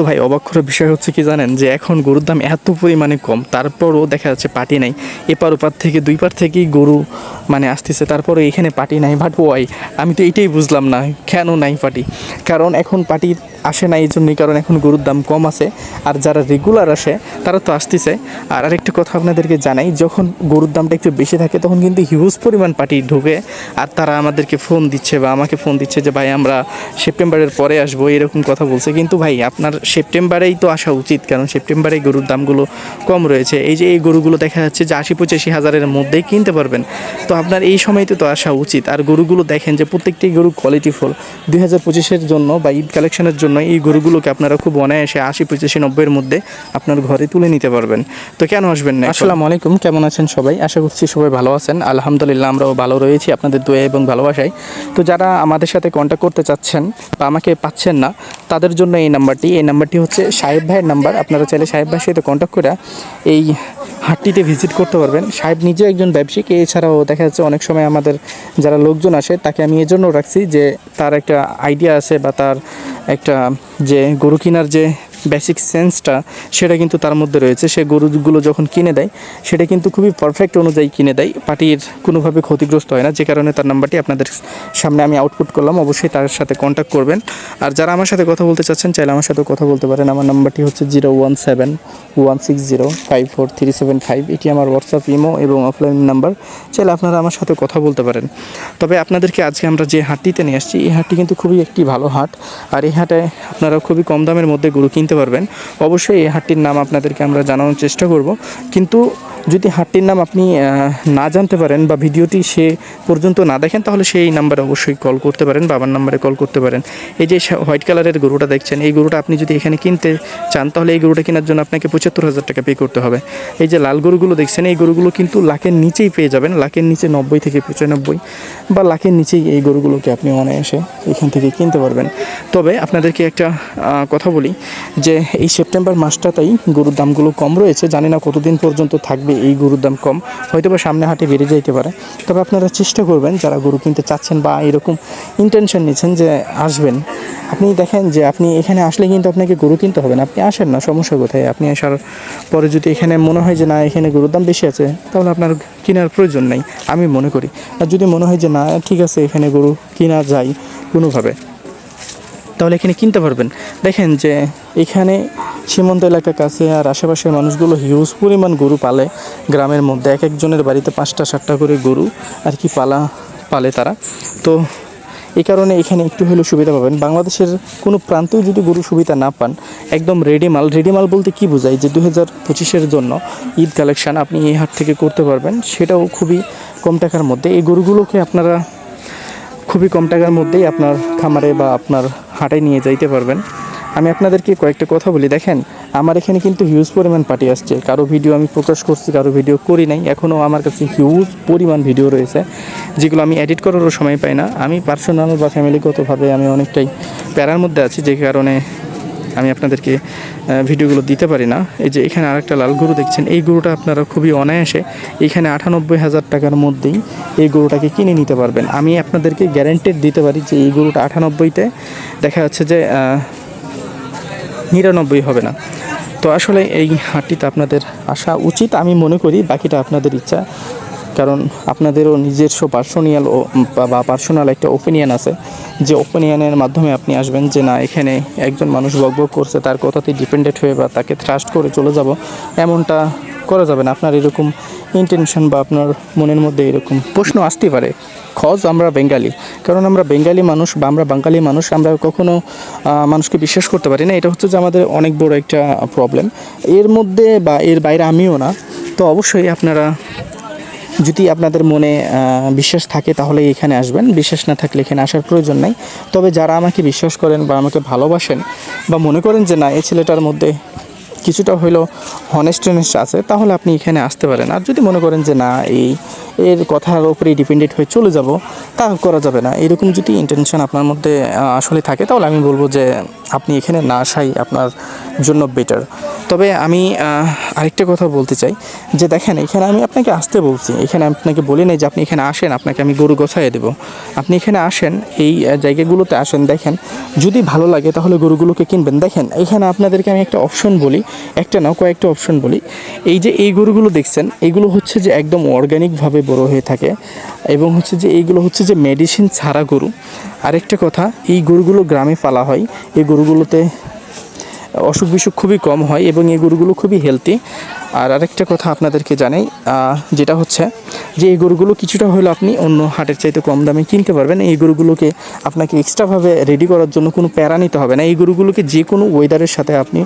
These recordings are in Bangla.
কিন্তু ভাই অবাক করার বিষয় হচ্ছে কি জানেন যে এখন গরুর দাম এত পরিমাণে কম, তারপরও দেখা যাচ্ছে পাটি নাই। এপার ওপার থেকে দুই পার থেকেই গরু মানে আসতেছে, তারপরে এখানে পার্টি নাই বাট ওয়াই আমি তো এইটাই বুঝলাম না, কেন নাই পার্টি? কারণ এখন পার্টি আসে না এই জন্যই কারণ এখন গরুর দাম কম আছে, আর যারা রেগুলার আসে, তারা তো আসতেছে। আর আরেকটা কথা আপনাদেরকে জানাই, যখন গরুর দামটা একটু বেশি থাকে, তখন কিন্তু হিউজ পরিমাণ পার্টি ঢোকে, আর তারা আমাদেরকে ফোন দিচ্ছে বা আমাকে ফোন দিচ্ছে যে, ভাই, আমরা সেপ্টেম্বরের পরে আসব, এরকম কথা বলছে। কিন্তু ভাই, আপনার সেপ্টেম্বরেই তো আসা উচিত, কারণ সেপ্টেম্বরে গরুর দামগুলো কম রয়েছে। এই যে, এই গরুগুলো দেখা যাচ্ছে যে, আশি পঁচাশি হাজারের মধ্যেই কিনতে পারবেন। তো আপনার এই সময়তে তো আসা উচিত। আর গরুগুলো দেখেন যে প্রত্যেকটি গরু কোয়ালিটিফুল দুই হাজার পঁচিশের জন্য বা ঈদ কালেকশনের জন্য এই গরুগুলোকে আপনারা খুব অনায়াসে আশি, পঁচাশি, নব্বইয়ের মধ্যে আপনার ঘরে তুলে নিতে পারবেন। তো কেন আসবেন না আসসালামু আলাইকুম, কেমন আছেন সবাই? আশা করছি সবাই ভালো আছেন। আলহামদুলিল্লাহ, আমরাও ভালো রয়েছি আপনাদের দোয়া এবং ভালোবাসায়। তো যারা আমাদের সাথে কন্ট্যাক্ট করতে চাচ্ছেন বা আমাকে পাচ্ছেন না, তাদের জন্য এই নাম্বারটি। এই নাম্বারটি হচ্ছে সাহেব ভাইয়ের নাম্বার। আপনারা চাইলে সাহেব ভাইয়ের সাথে কন্ট্যাক্ট করে এই হাটটিতে ভিজিট করতে পারবেন। সাহেব নিজেও একজন ব্যবসায়িক এছাড়াও দেখা যাচ্ছে অনেক সময় আমাদের যারা লোকজন আসে, তাকে আমি এজন্য রাখছি যে তার একটা আইডিয়া আছে বা তার একটা যে গরু কেনার যে বেসিক সেন্সটা সেটা কিন্তু তার মধ্যে রয়েছে। সে গরুগুলো যখন কিনে দেয়, সেটা কিন্তু খুবই পারফেক্ট অনুযায়ী কিনে দেয়। পার্টির কোনোভাবে ক্ষতিগ্রস্ত হয় না, যে কারণে তার নাম্বারটি আপনাদের সামনে আমি আউটপুট করলাম। অবশ্যই তার সাথে কন্ট্যাক্ট করবেন। আর যারা আমার সাথে কথা বলতে চাচ্ছেন, চাইলে আমার সাথে কথা বলতে পারেন। আমার নাম্বারটি হচ্ছে zero one seven one six zero five four three seven five এটি আমার হোয়াটসঅ্যাপ ইমো এবং অফলাইন নাম্বার চাইলে আপনারা আমার সাথে কথা বলতে পারেন। তবে আপনাদেরকে আজকে আমরা যে হাটটিতে নিয়ে আসছি, এই হাটটি কিন্তু খুবই একটি ভালো হাট। আর এই হাটে আপনারা খুবই কম দামের মধ্যে গরু কিনতে পারবেন। অবশ্যই এই হাটটির নাম আপনাদেরকে আমরা জানানোর চেষ্টা করব। কিন্তু যদি হাটটির নাম আপনি না জানতে পারেন বা ভিডিওটি সে পর্যন্ত না দেখেন, তাহলে সেই নাম্বারে অবশ্যই কল করতে পারেন বাবার নাম্বারে কল করতে পারেন। এই যে হোয়াইট কালারের গরুটা দেখছেন, এই গরুটা আপনি যদি এখানে কিনতে চান, তাহলে এই গরুটা কেনার জন্য আপনাকে পঁচাত্তর হাজার টাকা পে করতে হবে। এই যে লাল গরুগুলো দেখছেন, এই গরুগুলো কিন্তু লাখের নিচেই পেয়ে যাবেন, লাখের নিচে নব্বই থেকে পঁচানব্বই বা লাখের নিচেই এই গরুগুলোকে আপনি অনায়াসে এখান থেকে কিনতে পারবেন। তবে আপনাদেরকে একটা কথা বলি যে এই সেপ্টেম্বর মাসটাতেই গরুর দামগুলো কম রয়েছে, জানি না কতদিন পর্যন্ত থাকবে এই গরুর দাম কম হয়তো বা সামনে হাটে বেড়ে যাইতে পারে। তবে আপনারা চেষ্টা করবেন, যারা গরু কিনতে চাচ্ছেন বা এরকম ইন্টেনশন নিচ্ছেন যে আসবেন, আপনি দেখেন যে আপনি এখানে আসলে কিন্তু আপনাকে গরু কিনতে হবে না, আপনি আসেন না, সমস্যা কোথায়? আপনি আসার পরে যদি এখানে মনে হয় যে না, এখানে গরুর দাম বেশি আছে, তাহলে আপনার কেনার প্রয়োজন নেই, আমি মনে করি। আর যদি মনে হয় যে না, ঠিক আছে, এখানে গরু কিনা যায় কোনোভাবে তাহলে এখানে কিনতে পারবেন। দেখেন যে এখানে সীমান্ত এলাকার কাছে আর আশেপাশের মানুষগুলো হিউজ পরিমাণ গরু পালে। গ্রামের মধ্যে এক একজনের বাড়িতে পাঁচটা, সাতটা করে গরু আর কি পালা, পালে তারা। তো এই কারণে এখানে একটু হলেও সুবিধা পাবেন। বাংলাদেশের কোনো প্রান্তেও যদি গরু সুবিধা না পান, একদম রেডি মাল রেডি মাল বলতে কি বোঝায়? যে দু হাজার পঁচিশের জন্য ঈদ কালেকশান আপনি এই হাট থেকে করতে পারবেন, সেটাও খুবই কম টাকার মধ্যে। এই গরুগুলোকে আপনারা খুবই কম টাকার মধ্যেই আপনার খামারে বা আপনার হাটে নিয়ে যাইতে পারবেন। আমি আপনাদেরকে কয়েকটা কথা বলি, দেখেন, আমার এখানে কিন্তু হিউজ পরিমাণ পার্টি আসছে। কারও ভিডিও আমি প্রকাশ করছি, কারও ভিডিও করি নাই। এখনও আমার কাছে হিউজ পরিমাণ ভিডিও রয়েছে, যেগুলো আমি এডিট করারও সময় পাই না। আমি পার্সোনাল বা ফ্যামিলিগতভাবে আমি অনেকটাই প্যারার মধ্যে আছি, যে কারণে আমি আপনাদেরকে ভিডিওগুলো দিতে পারি না। এই যে এখানে আরেকটা লাল গরু দেখছেন, এই গরুটা আপনারা খুবই অনায়াসে এখানে আটানব্বই হাজার টাকার মধ্যেই এই গরুটাকে কিনে নিতে পারবেন। আমি আপনাদেরকে গ্যারেন্টেড দিতে পারি যে এই গরুটা আটানব্বইতে দেখা যাচ্ছে যে নিরানব্বই হবে না। তো আসলে এই হাটটিতে আপনাদের আসা উচিত। আমি মনে করি বাকিটা আপনাদের ইচ্ছা। কারণ আপনাদেরও নিজস্ব পার্সোনিয়াল ও বা পার্সোনাল একটা ওপিনিয়ন আছে, যে ওপিনিয়নের মাধ্যমে আপনি আসবেন যে না, এখানে একজন মানুষ বকবক করছে, তার কথাতেই ডিপেন্ডেন্ট হয়ে বা তাকে ট্রাস্ট করে চলে যাব, এমনটা করা যাবে না। আপনার এরকম ইন্টেনশন বা আপনার মনের মধ্যে এরকম প্রশ্ন আসতে পারে খজ আমরা বেঙ্গালি কারণ আমরা বেঙ্গালি মানুষ বা আমরা বাঙালি মানুষ, আমরা কখনো মানুষকে বিশ্বাস করতে পারি না। এটা হচ্ছে যে আমাদের অনেক বড় একটা প্রবলেম এর মধ্যে বা এর বাইরে আমিও না, তো অবশ্যই আপনারা যদি আপনাদের মনে বিশ্বাস থাকে তাহলে এখানে আসবেন। বিশ্বাস না থাকলে এখানে আসার প্রয়োজন নাই। তবে যারা আমাকে বিশ্বাস করেন বা আমাকে ভালোবাসেন বা মনে করেন যে না, এই ছেলেটার মধ্যে কিছুটা হইলেও হনেস্টনেস আছে, তাহলে আপনি এখানে আসতে পারেন। আর যদি মনে করেন যে না, এই, এর কথার উপরেই ডিপেন্ডেন্ট হয়ে চলে যাব, তা করা যাবে না। এরকম যদি ইন্টেনশন আপনার মধ্যে আসলে থাকে, তাহলে আমি বলব যে আপনি এখানে না আসাই আপনার জন্য বেটার তবে আমি আরেকটা কথা বলতে চাই, যে দেখেন, এখানে আমি আপনাকে আসতে বলছি। এখানে আপনাকে বলি নাই যে আপনি এখানে আসেন, আপনাকে আমি গরু গোছাইয়ে দেবো। আপনি এখানে আসেন, এই জায়গাগুলোতে আসেন, দেখেন, যদি ভালো লাগে তাহলে গরুগুলোকে কিনবেন। দেখেন, এখানে আপনাদেরকে আমি একটা অপশন বলি একটা না, কয়েকটা অপশন বলি। এই যে এই গরুগুলো দেখছেন, এগুলো হচ্ছে যে একদম অর্গ্যানিকভাবে বড় হয়ে থাকে এবং হচ্ছে যে এইগুলো হচ্ছে যে মেডিসিন ছাড়া গরু। আরেকটা কথা, এই গরুগুলো গ্রামে পালা হয়। এই গরুগুলোতে অসুখ বিসুখ খুবই কম হয় এবং এই গরুগুলো খুবই হেলদি আর আরেকটা কথা আপনাদেরকে জানাই যেটা হচ্ছে যে এই গরুগুলো কিছুটা হলেও আপনি অন্য হাটের চাইতে কম দামে কিনতে পারবেন। এই গরুগুলোকে আপনাকে এক্সট্রাভাবে রেডি করার জন্য কোনো প্যারা নিতে হবে না। এই গরুগুলোকে যে কোনো ওয়েদারের সাথে আপনি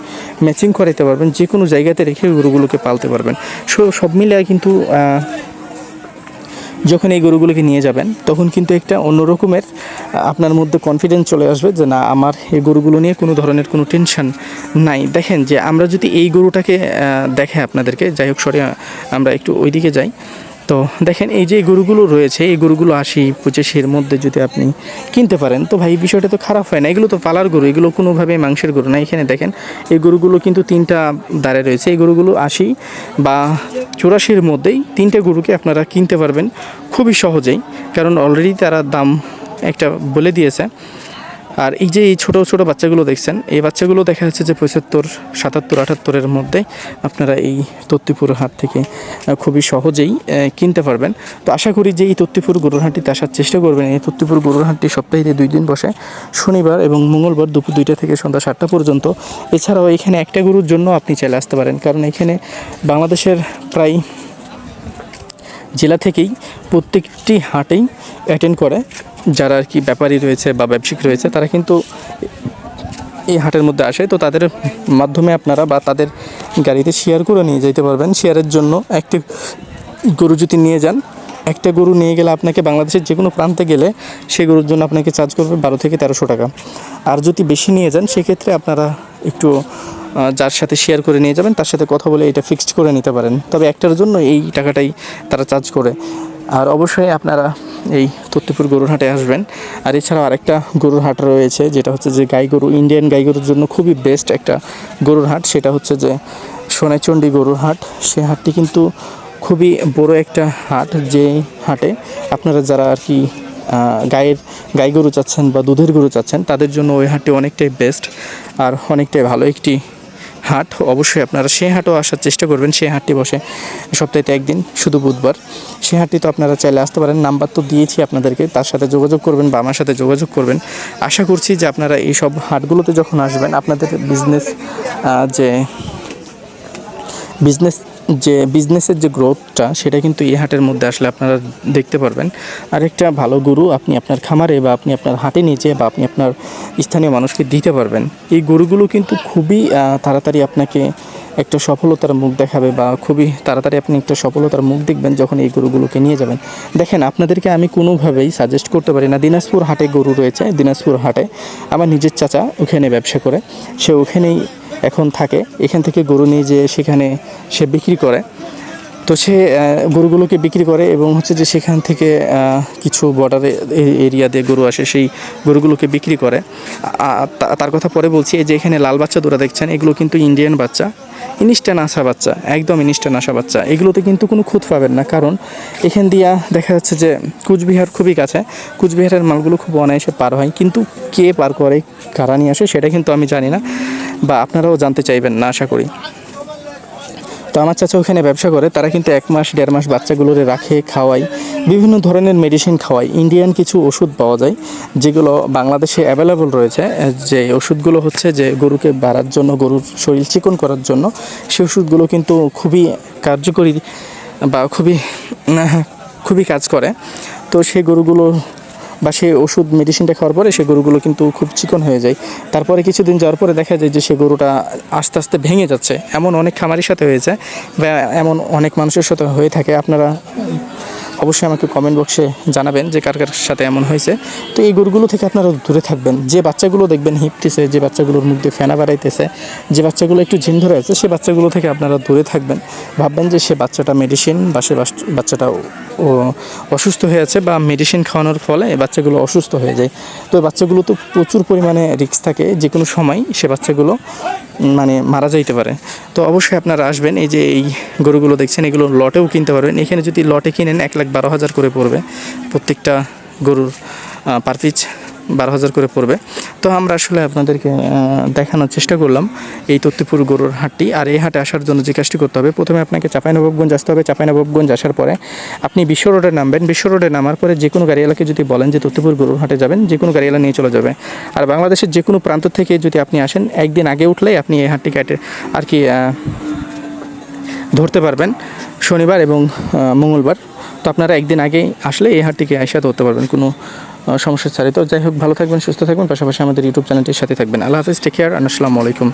ম্যাচিং করাতে পারবেন, যে কোনো জায়গাতে রেখে গরুগুলোকে পালতে পারবেন। সো সব মিলিয়ে কিন্তু যখন এই গরুগুলোকে নিয়ে যাবেন, তখন কিন্তু একটা অন্য রকমের আপনার মধ্যে কনফিডেন্স চলে আসবে যে না, আমার এই গরুগুলো নিয়ে কোনো ধরনের কোনো টেনশন নাই। দেখেন যে আমরা যদি এই গরুটাকে দেখে আপনাদেরকে, যাই হোক, সরে, আমরা একটু ওইদিকে যাই। তো দেখেন, এই যে গরুগুলো রয়েছে, এই গরুগুলো আশি, পঁচাশির মধ্যে যদি আপনি কিনতে পারেন, তো ভাই বিষয়টা তো খারাপ হয় না। এগুলো তো পালার গরু, এগুলো কোনোভাবে মাংসের গরু না। এখানে দেখেন, এই গরুগুলো কিন্তু তিনটা দাঁড়ে রয়েছে। এই গরুগুলো আশি বা চুরাশির মধ্যেই তিনটে গরুকে আপনারা কিনতে পারবেন খুবই সহজেই, কারণ অলরেডি তারা দাম একটা বলে দিয়েছে। আর এই যে এই ছোটো ছোটো বাচ্চাগুলো দেখছেন, এই বাচ্চাগুলো দেখা যাচ্ছে যে পঁচাত্তর সাতাত্তর, আটাত্তরের মধ্যে আপনারা এই তত্তিপুর হাট থেকে খুবই সহজেই কিনতে পারবেন। তো আশা করি যে এই তত্তিপুর গরুর হাটটিতে আসার চেষ্টা করবেন। এই তত্তিপুর গরুর হাটটি সপ্তাহে দুই দিন বসে, শনিবার এবং মঙ্গলবার দুপুর দুইটা থেকে সন্ধ্যা সাতটা পর্যন্ত। এছাড়াও এখানে একটা গরুর জন্য আপনি চলে আসতে পারেন, কারণ এখানে বাংলাদেশের প্রায় জেলা থেকেই প্রত্যেকটি হাটেই অ্যাটেন্ড করে। যারা আর কি ব্যাপারী রয়েছে বা ব্যবসায়িক রয়েছে, তারা কিন্তু এই হাটের মধ্যে আসে। তো তাদের মাধ্যমে আপনারা বা তাদের গাড়িতে শেয়ার করে নিয়ে যেতে পারবেন। শেয়ারের জন্য একটি গরু যদি নিয়ে যান, একটা গরু নিয়ে গেলে আপনাকে বাংলাদেশের যে কোনো প্রান্তে গেলে সেই গরুর জন্য আপনাকে চার্জ করবে বারো থেকে তেরোশো টাকা। আর যদি বেশি নিয়ে যান, সেক্ষেত্রে আপনারা একটু যার সাথে শেয়ার করে নিয়ে যাবেন, তার সাথে কথা বলে এটা ফিক্সড করে নিতে পারেন। তবে একটার জন্য এই টাকাটাই তারা চার্জ করে। আর অবশ্যই আপনারা এই তত্ত্বপুর গরুর হাটে আসবেন। আর এছাড়াও আরেকটা গরুর হাট রয়েছে, যেটা হচ্ছে যে গাই গরু ইন্ডিয়ান গাই গরুর জন্য খুবই বেস্ট একটা গরুর হাট। সেটা হচ্ছে যে সোনাইচণ্ডী গরুর হাট। সে হাটটি কিন্তু খুবই বড় একটা হাট যে হাটে আপনারা যারা আর কি গায়ের গাই গরু চাচ্ছেন বা দুধের গরু চাচ্ছেন, তাদের জন্য ওই হাটটি অনেকটাই বেস্ট আর অনেকটাই ভালো একটি হাট, অবশ্যই আপনারা সেই হাটও আসার চেষ্টা করবেন, সেই হাটটি বসে সপ্তাহে একদিন, শুধু বুধবার। সেই হাটটি তো আপনারা চাইলে আসতে পারেন, নাম্বার তো দিয়েছি আপনাদেরকে, তার সাথে যোগাযোগ করবেন বা আমার সাথে যোগাযোগ করবেন। আশা করছি যে আপনারা এই সব হাটগুলোতে যখন আসবেন, আপনাদের বিজনেস যে বিজনেস যে বিজনেসের যে গ্রোথটা সেটা কিন্তু এই হাটের মধ্যে আসলে আপনারা দেখতে পারবেন। আর একটা ভালো গরু আপনি আপনার খামারে বা আপনি আপনার হাটে নিচে বা আপনি আপনার স্থানীয় মানুষকে দিতে পারবেন। এই গরুগুলো কিন্তু খুবই তাড়াতাড়ি আপনাকে একটা সফলতার মুখ দেখাবে বা খুবই তাড়াতাড়ি আপনি একটা সফলতার মুখ দেখবেন যখন এই গরুগুলোকে নিয়ে যাবেন। দেখেন, আপনাদেরকে আমি কোনোভাবেই সাজেস্ট করতে পারি না। দিনাজপুর হাটে গরু রয়েছে, দিনাজপুর হাটে। আমার নিজের চাচা ওখানে ব্যবসা করে। সে ওখানেই এখন থাকে। এখান থেকে গরু নিয়ে যে সেখানে সে বিক্রি করে। তো সে গরুগুলোকে বিক্রি করে এবং হচ্ছে যে সেখান থেকে কিছু বর্ডারে এরিয়া দিয়ে গরু আসে, সেই গরুগুলোকে বিক্রি করে। তার কথা পরে বলছি যে এখানে লাল বাচ্চা দুরা দেখছেন, এগুলো কিন্তু ইন্ডিয়ান বাচ্চা। ইনস্ট্যান্ট আসা বাচ্চা, একদম ইনস্ট্যান্ট আসা বাচ্চা। এগুলোতে কিন্তু কোনো খুঁত পাবেন না, কারণ এখান দিয়া দেখা যাচ্ছে যে কুচবিহার খুবই কাছে। কুচবিহারের মালগুলো খুব অনায়াসে পার হয়, কিন্তু কে পার করে, কারা নিয়ে আসে, সেটা কিন্তু আমি জানি না, বা আপনারাও জানতে চাইবেন না, আশা করি। তো আমার চাচা ওখানে ব্যবসা করে, তারা কিন্তু এক মাস, দেড় মাস বাচ্চাগুলোরে রাখে, খাওয়ায়, বিভিন্ন ধরনের মেডিসিন খাওয়ায়। ইন্ডিয়ান কিছু ওষুধ পাওয়া যায়, যেগুলো বাংলাদেশে অ্যাভেলেবল রয়েছে, যে ওষুধগুলো হচ্ছে যে গরুকে বাড়ার জন্য, গরুর শরীর চিকন করার জন্য সেই ওষুধগুলো কিন্তু খুবই কার্যকরী বা খুবই খুবই কাজ করে। তো সেই গরুগুলো বা সেই ওষুধ মেডিসিনটা খাওয়ার পরে সে গরুগুলো কিন্তু খুব চিকন হয়ে যায়। তারপরে কিছুদিন যাওয়ার পরে দেখা যায় যে সে গরুটা আস্তে আস্তে ভেঙে যাচ্ছে। এমন অনেক খামারির সাথে হয়েছে বা এমন অনেক মানুষের সাথে হয়ে থাকে। আপনারা অবশ্যই আমাকে কমেন্ট বক্সে জানাবেন যে কার কার সাথে এমন হয়েছে। তো এই গরুগুলো থেকে আপনারা দূরে থাকবেন। যে বাচ্চাগুলো দেখবেন হিপতেছে, যে বাচ্চাগুলোর মুখ দিয়ে ফেনা বাড়াইতেছে, যে বাচ্চাগুলো একটু ঝিন ধরে আছে, সে বাচ্চাগুলো থেকে আপনারা দূরে থাকবেন। ভাববেন যে সে বাচ্চাটা মেডিসিন বা সে বাচ- বাচ্চাটা অসুস্থ হয়ে আছে বা মেডিসিন খাওয়ানোর ফলে বাচ্চাগুলো অসুস্থ হয়ে যায়। তো বাচ্চাগুলো তো প্রচুর পরিমাণে রিস্ক থাকে যে কোনো সময় সে বাচ্চাগুলো মানে মারা যাইতে পারে। তো অবশ্যই আপনারা আসবেন, এই যে এই গরুগুলো দেখছেন, এগুলো লটেও কিনতে পারবেন। এখানে যদি লটে কিনেন এক লাখ বারো হাজার করে পড়বে। প্রত্যেকটা গরুর পার পিচ বারো হাজার করে পড়বে। তো আমরা আসলে আপনাদেরকে দেখানোর চেষ্টা করলাম এই তত্ত্বপুর গরুর হাটটি। আর এই হাটে আসার জন্য যে কাজটি করতে হবে, প্রথমে আপনাকে চাঁপাইনবাবগঞ্জ আসতে হবে। চাঁপাইনবাবগঞ্জ আসার পরে আপনি বিশ্ব রোডে নামবেন। বিশ্ব রোডে নামার পরে যে কোনো গাড়িওয়ালাকে যদি বলেন যে তত্ত্বপুর গরুর হাটে যাবেন, যে কোনো গাড়িওয়ালা নিয়ে চলে যাবে। আর বাংলাদেশের যে কোনো প্রান্ত থেকে যদি আপনি আসেন, একদিন আগে উঠলেই আপনি এই হাটটি কাটে আর কি ধরতে পারবেন। শনিবার এবং মঙ্গলবার। তো আপনারা একদিন আগে আসলে এই হাটটিকে আয়সা ধরতে পারবেন, কোনো সমস্যা ছাড়ে তো যাই হোক, ভালো থাকবেন, সুস্থ থাকবেন, পাশাপাশি আমাদের ইউটিউব চ্যানেলটির সাথে থাকবেন। আল্লাহ হাফিজ টেক কেয়ার আসসালামু আলাইকুম।